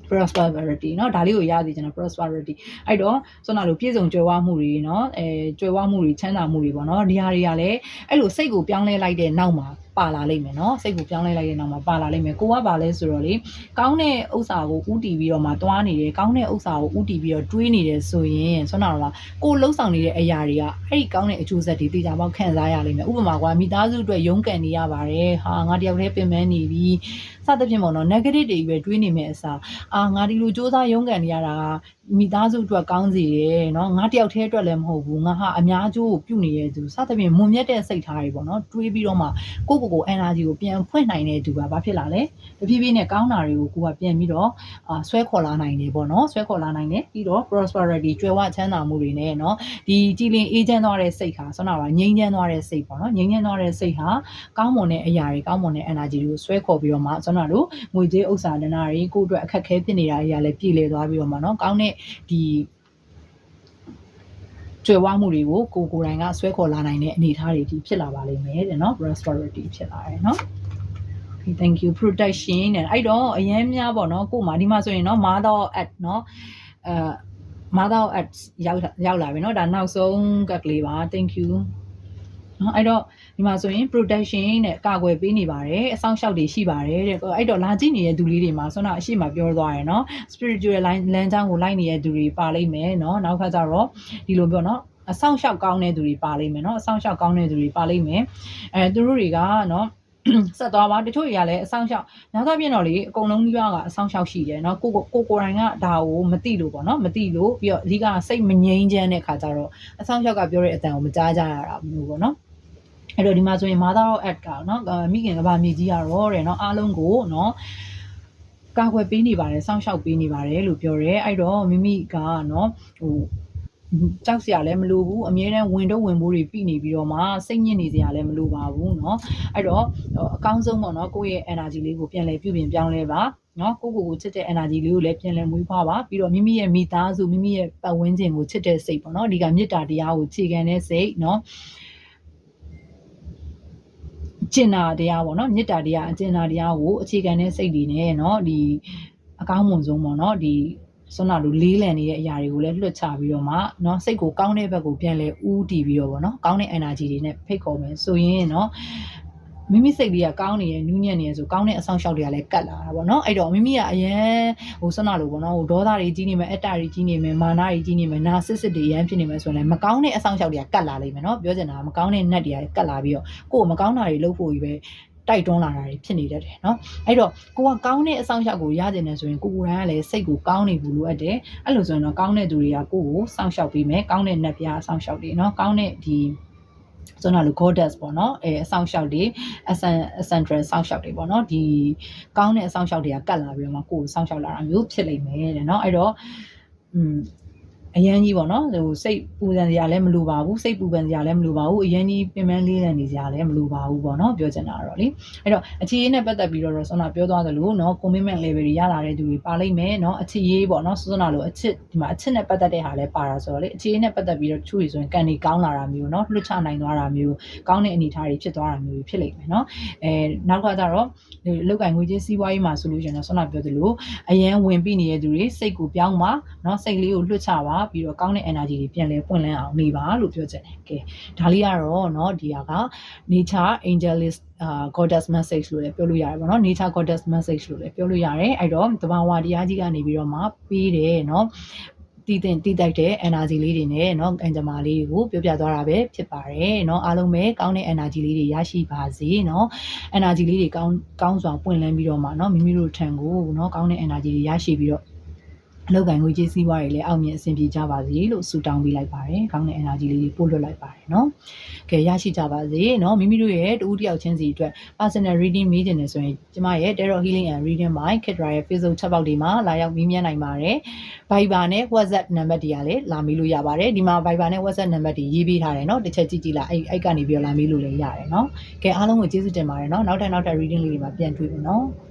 prosperity เนาะဒါလေးကိုရသည်ကျွန်တော် prosperity အဲ့တော့ဆိုတော့လို့ပြည့်စုံကြွယ်ဝမှုတွေเนาะအဲကြွယ်ဝမှုတွေချမ်းသာမှုတွေပေါ့เนาะဒီဟာတွေကလည်းအဲ့လိုစိတ်ကိုပြောင်းလဲလိုက်တဲ့နောက်မှာ ပါလာလိမ့်မယ်เนาะစိတ်ကိုပြောင်းလဲလိုက်တဲ့နောက်မှာပါလာလိမ့်မယ်ကိုကပါလဲဆိုတော့လေကောင်းတဲ့ဥစ္စာကိုဥတီပြီးတော့မှတွားနေတယ်ကောင်းတဲ့ဥစ္စာကိုဥတီပြီးတော့တွေးနေတယ်ဆိုရင်ဆိုတော့လားကိုလှုပ်ဆောင်နေတဲ့အရာတွေကအဲ့ဒီကောင်းတဲ့အကျိုးဆက်တွေတေချာပေါက်ခံစားရလိမ့်မယ်ဥပမာကွာမိသားစုအတွက်ရုန်းကန်နေရပါတယ်ဟာငါတယောက်တည်းပင်ပန်းနေပြီစသဖြင့်ပေါ့နော် negative တွေပဲတွေးနေမယ်အစားအာငါဒီလိုစူးစမ်းရုန်းကန်နေရတာကမိသားစုအတွက်ကောင်းစေတယ်เนาะငါတယောက်တည်းအတွက်လည်းမဟုတ်ဘူးငါဟာအများကျိုးကိုပြုနေရသူစသဖြင့်မွန်မြတ်တဲ့စိတ်ထားတွေပေါ့နော်တွေးပြီးတော့မှကိုယ့်ကို ယ် ကို energy ကိုပြန်ဖွင့်နိုင်တဲ့သူကဘာဖြစ်လာလဲတဖြည်းဖြည်းနဲ့ကောင်းတာတွေကိုကိုကပြန်ပြီးတော့အာဆွဲခေါ်လာနိုင်တယ်ပေါ့နော်ဆွဲခေါ်လာနိုင်တယ်ပြီးတော့ prosperity ကြွယ်ဝချမ်းသာမှုတွေနဲ့เนาะဒီကြည်လင်အေးချမ်းသွားတဲ့စိတ်ဟာဆွမ်းနာပါငြိမ်းချမ်းသွားတဲ့စိတ်ပေါ့နော်ငြိမ်းချမ်းသွားတဲ့စိတ်ဟာကောင်းမွန်တဲ့အရာတွေကောင်းမွန်တဲ့ energy တွေကိုဆွဲခေါ်ပြီးတော့မှဆွမ်းနာတို့ငွေကြေးဥစ္စာဒနာတွေကိုယ့်အတွက်အခက်အခဲဖြစ်နေတာတွေကလည်းပြည်လည်သွားပြီးတော့မှเนาะကောင်းတဲ့ဒီ ကျွယ်ဝမှုတွေကိုကိုကိုယ်တိုင်ကဆွဲခေါ်လာနိုင်တဲ့အနေအထားတွေဒီဖြစ်လာပါလိမ့်မယ်တဲ့နော် prosperity ဖြစ်လာတယ်နော် okay thank you protection တဲ့အဲ့တော့အရင်များပေါ့နော်ကို့မှာဒီမှာဆိုရင်နော် mother at နော်အဲ mother at ရောက်ရောက်လာပြီနော်ဒါနောက်ဆုံးကကလေးပါ thank you နော်အဲ့တော့ဒီမှာဆိုရင် protection နဲ့ကာကွယ်ပေးနေပါတယ်အဆောင်ရှောက်တွေရှိပါတယ်တဲ့အဲ့တော့လာကြည့်နေတဲ့သူလေးတွေမှာဆွမ်းနာအရှိမပြောသွားရယ်နော် spiritual line လမ်းကြောင်းကိုလိုက်နေတဲ့သူတွေပါလိမ့်မယ်နော်နောက်ခါကျတော့ဒီလိုပြောနော်အဆောင်ရှောက်ကောင်းတဲ့သူတွေပါလိမ့်မယ်နော်အဆောင်ရှောက်ကောင်းတဲ့သူတွေပါလိမ့်မယ်အဲသူတို့တွေကနော်ဆက်သွားပါတချို့တွေကလည်းအဆောင်ရှောက်နောက်တော့ပြင်တော့လေအကုန်လုံးကြီးကအဆောင်ရှောက်ရှိတယ်เนาะကိုကိုကိုကိုယ်တိုင်ကဒါကိုမသိလို့ပေါ့เนาะမသိလို့ပြီးတော့အဓိကစိတ်မငြိမ်းချမ်းတဲ့ခါကျတော့အဆောင်ရှောက်ကပြောတဲ့အတန်ကိုမကြားကြရတာမျိုးပေါ့เนาะ အဲ့တော့ဒီမှာဆိုရင် mother of at ကเนาะမိခင်ကဘာမြေကြီးကတော့တဲ့เนาะအားလုံးကိုเนาะကာကွယ်ပေးနေပါတယ်စောင့်ရှောက်ပေးနေပါတယ်လို့ပြောရဲအဲ့တော့မိမိကเนาะဟိုကြောက်စရာလည်းမလိုဘူးအမြဲတမ်းဝင်တော့ဝင်ဖို့တွေပြီးနေပြီးတော့မှစိတ်ညစ်နေစရာလည်းမလိုပါဘူးเนาะအဲ့တော့အကောင်းဆုံးပေါ့เนาะကိုယ့်ရဲ့ energy လေးကိုပြန်လဲပြုပြင်ပြောင်းလဲပါနော်ကိုကိုကိုချစ်တဲ့ energy လေးကိုလည်းပြန်လည်မွေးဖွားပါပြီးတော့မိမိရဲ့မိသားစုမိမိရဲ့ပတ်ဝန်းကျင်ကိုချစ်တဲ့စိတ်ပေါ့နော်ဒီကမေတ္တာတရားကိုခြေခံတဲ့စိတ်နော် ကျင်နာတရားပေါ့နော်မေတ္တာတရားအကျင်နာတရားကိုအခြေခံတဲ့စိတ်တွေနဲ့เนาะဒီအကောင်းမွန်ဆုံးပေါ့နော်ဒီဆွမ်းနာလိုလေးလံနေတဲ့အရာတွေကိုလည်းလွတ်ချပြီးတော့မှเนาะစိတ်ကိုကောင်းတဲ့ဘက်ကိုပြန်လဲဦးတည်ပြီးတော့ပေါ့နော်ကောင်းတဲ့ energy တွေနဲ့ဖိတ်ခေါ်မယ်ဆိုရင်เนาะ မိမိစိတ်လေးကကောင်းနေရဲ့နူးညံ့နေရဲ့ဆိုကောင်းတဲ့အဆောင်ရှောက်တွေကလည်းကတ်လာတာပေါ့နော်အဲ့တော့မိမိကအရင်ဟိုဆွမ်းနာလို့ပေါ့နော်ဟိုဒေါသတွေကြီးနေမယ်အတ္တတွေကြီးနေမယ်မာနတွေကြီးနေမယ်နာဆစ်စစ်တွေရမ်းဖြစ်နေမယ်ဆိုရင်လည်းမကောင်းတဲ့အဆောင်ရှောက်တွေကကတ်လာလိမ့်မယ်နော်ပြောချင်တာကမကောင်းတဲ့နတ်တွေကကတ်လာပြီးတော့ကိုယ်မကောင်းတာတွေလုပ်ဖို့ကြီးပဲတိုက်တွန်းလာတာတွေဖြစ်နေတတ်တယ်เนาะအဲ့တော့ကိုကကောင်းတဲ့အဆောင်ရှောက်ကိုရကျင်နေဆိုရင်ကိုကိုယ်တိုင်ကလည်းစိတ်ကိုကောင်းနေဘူးလို့အပ်တယ်အဲ့လိုဆိုရင်တော့ကောင်းတဲ့သူတွေကကိုကိုစောင့်ရှောက်ပြီးမယ်ကောင်းတဲ့နတ်ပြားစောင့်ရှောက်တွေเนาะကောင်းတဲ့ဒီ ကျွန်တော်လို goddess ပေါ့နော်အဲအဆောင်လျှောက်တွေ central ဆောင်းလျှောက်တွေပေါ့နော်ဒီကောင်းတဲ့အဆောင်လျှောက်တွေကကတ်လာပြီးတော့မှကိုယ်ကိုဆောင်းလျှောက်လာတာမျိုးဖြစ်လိမ့်မယ်တဲ့နော်အဲ့တော့อืม အရန်ကြီးပေါ့နော်ဟိုစိတ်ပူပန်စရာလည်းမလိုပါဘူးစိတ်ပူပန်စရာလည်းမလိုပါဘူးအရန်ကြီးပင်ပန်းလေးလံနေစရာလည်းမလိုပါဘူးပေါ့နော်ပြောချင်တာတော့လေအဲ့တော့အခြေရေးနဲ့ပတ်သက်ပြီးတော့ဆောနာပြောသွားသလိုနော် commitment level တွေရလာတဲ့သူတွေပါလိမ့်မယ်နော်အခြေရေးပေါ့နော်ဆောနာလိုအချစ်ဒီမှာအချစ်နဲ့ပတ်သက်တဲ့ဟာလည်းပါတာဆိုတော့လေအခြေရေးနဲ့ပတ်သက်ပြီးတော့ချူရီဆိုရင်ကန်ဒီကောင်းလာတာမျိုးနော်လွှတ်ချနိုင်သွားတာမျိုးကောင်းတဲ့အနေအထားတွေဖြစ်သွားတာမျိုးဖြစ်လိမ့်မယ်နော်အဲနောက်ကကြတော့ဒီလောက်ကင်ငွေချင်းစီးပွားရေးမှာဆိုလို့ရှိရင်တော့ဆောနာပြောသလိုအရန်ဝင်ပြီးနေတဲ့သူတွေစိတ်ကိုပြောင်းပါနော်စိတ်လေးကိုလွှတ်ချပါပြီးတော့ကောင်းတဲ့ energy တွေပြန်လဲပွင့်လန်းအောင်နေပါလို့ပြောချင်တယ်။ကဲဒါလေးကတော့เนาะဒီဟာက nature angelist အာ goddess message လို့လည်းပြောလို့ရတယ်ပေါ့နော် nature goddess message လို့လည်းပြောလို့ရတယ်အဲ့တော့တဘာဝတရားကြီးကနေပြီးတော့မှပေးတယ်เนาะတည်တင်တည်တိုက်တဲ့ energy လေးတွေနဲ့เนาะအန်ဂျမာလေးတွေကိုပြောပြသွားတာပဲဖြစ်ပါတယ်เนาะအားလုံးပဲကောင်းတဲ့ energy လေးတွေရရှိပါစေเนาะ energy လေးတွေကောင်းကောင်းစွာပွင့်လန်းပြီးတော့မှเนาะမိမိတို့ထံကိုเนาะကောင်းတဲ့ energy တွေရရှိပြီးတော့ အလောက်ကန်ငွေကြေးစည်းဝါးတွေလည်းအောင်မြင်အဆင်ပြေကြပါစေလို့ဆုတောင်းပေးလိုက်ပါတယ်။ကောင်းတဲ့ energy လေးတွေပို့လွှတ်လိုက်ပါတယ်နော်။ကဲရရှိကြပါစေနော်မိမိတို့ရဲ့တူတယောက်ချင်းစီအတွက် personal reading မေးချင်တယ်ဆိုရင်ကျမရဲ့ Tarot Healing and Reading by Kitra ရဲ့ Facebook chat box ဒီမှာလာရောက်မေးမြန်းနိုင်ပါတယ်။ Viber နဲ့ WhatsApp နံပါတ်တွေကလည်းလာမေးလို့ရပါတယ်။ဒီမှာ Viber နဲ့ WhatsApp နံပါတ်တွေရေးပေးထားတယ်နော်။တစ်ချက်ကြည့်ကြည့်လာအဲ့အဲ့ကနေပြီးတော့လာမေးလို့လည်းရတယ်နော်။ကဲအားလုံးကိုကျေးဇူးတင်ပါတယ်နော်။နောက်ထပ်နောက်ထပ် reading လေးတွေမှာပြန်တွေ့မယ်နော်။